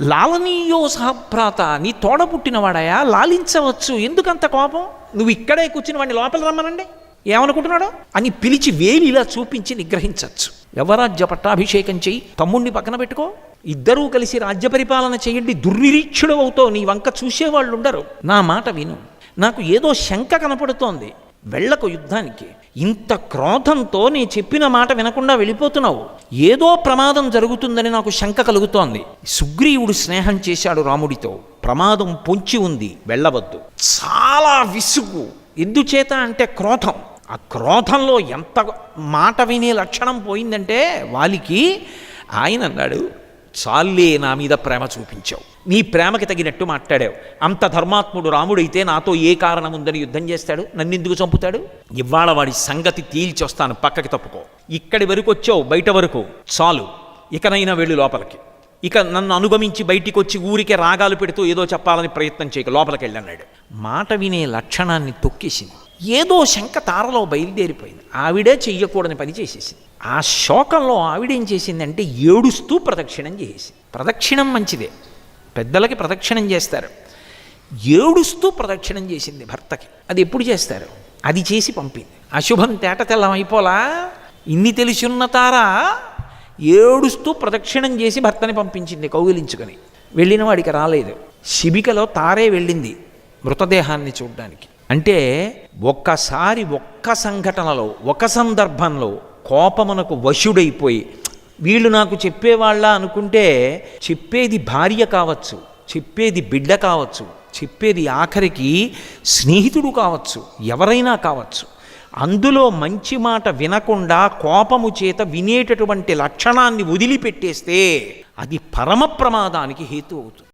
లాలనీయో సహప్రాత నీ తోడ పుట్టినవాడయా లాలించవచ్చు. ఎందుకంత కోపం? నువ్వు ఇక్కడే కూర్చుని వాడిని లోపల రమ్మనండి. ఏమనుకుంటున్నాడు? అని పిలిచి వేలి ఇలా చూపించి నిగ్రహించవచ్చు యవరాజ్య పట్టాభిషేకం చెయ్యి తమ్ముణ్ణి పక్కన పెట్టుకో. ఇద్దరూ కలిసి రాజ్య పరిపాలన చేయండి దుర్నిరీక్షుడు అవుతావు నీ వంక చూసేవాళ్ళు ఉండరు నా మాట విను. నాకు ఏదో శంక కనపడుతోంది. వెళ్ళకు యుద్ధానికి. ఇంత క్రోధంతో నీ చెప్పిన మాట వినకుండా వెళ్ళిపోతున్నావు. ఏదో ప్రమాదం జరుగుతుందని నాకు శంక కలుగుతోంది. సుగ్రీవుడు స్నేహం చేశాడు రాముడితో. ప్రమాదం పొంచి ఉంది. వెళ్ళవద్దు. చాలా విసుగు. ఎందుచేత అంటే క్రోధం. ఆ క్రోధంలో ఎంత మాట వినే లక్షణం పోయిందంటే వాలికి ఆయన అన్నాడు చాలే నా మీద ప్రేమ చూపించావు. నీ ప్రేమకి తగినట్టు మాట్లాడావు. అంత ధర్మాత్ముడు రాముడైతే నాతో ఏ కారణం ఉందని యుద్ధం చేస్తాడు? నన్ను ఎందుకు చంపుతాడు? ఇవాళ వాడి సంగతి తేల్చొస్తాను పక్కకి తప్పుకో. ఇక్కడి వరకు వచ్చావు బయట వరకు. చాలు. ఇకనైనా వెళ్ళు లోపలికి. ఇక నన్ను అనుగమించి బయటికి వచ్చి ఊరికే రాగాలు పెడుతూ ఏదో చెప్పాలని ప్రయత్నం చేయక. లోపలికి వెళ్ళన్నాడు మాట వినే లక్షణాన్ని తొక్కేసింది. ఏదో శంక తారలో బయలుదేరిపోయింది. ఆవిడే చెయ్యకూడని పని చేసేసింది. ఆ శోకంలో ఆవిడేం చేసిందంటే ఏడుస్తూ ప్రదక్షిణం చేసేసింది. ప్రదక్షిణం మంచిదే. పెద్దలకి ప్రదక్షిణం చేస్తారు. ఏడుస్తూ ప్రదక్షిణం చేసింది భర్తకి. అది ఎప్పుడు చేస్తారు? అది చేసి పంపింది. అశుభం తేట తెల్లం అయిపోలా? ఇన్ని తెలిసున్న తార? ఏడుస్తూ ప్రదక్షిణం చేసి భర్తని పంపించింది కౌగిలించుకొని. వెళ్ళిన వాడికి రాలేదు. శిబికలో తారే వెళ్ళింది మృతదేహాన్ని చూడ్డానికి. అంటే ఒక్కసారి ఒక్క సంఘటనలో ఒక సందర్భంలో కోపమునకు వశుడైపోయి వీళ్ళు నాకు చెప్పేవాళ్ళ అనుకుంటే చెప్పేది భార్య కావచ్చు చెప్పేది బిడ్డ కావచ్చు చెప్పేది ఆఖరికి స్నేహితుడు కావచ్చు ఎవరైనా కావచ్చు. అందులో మంచి మాట వినకుండా కోపము చేత వినేటటువంటి లక్షణాన్ని వదిలిపెట్టేస్తే అది పరమ ప్రమాదానికి హేతు అవుతుంది.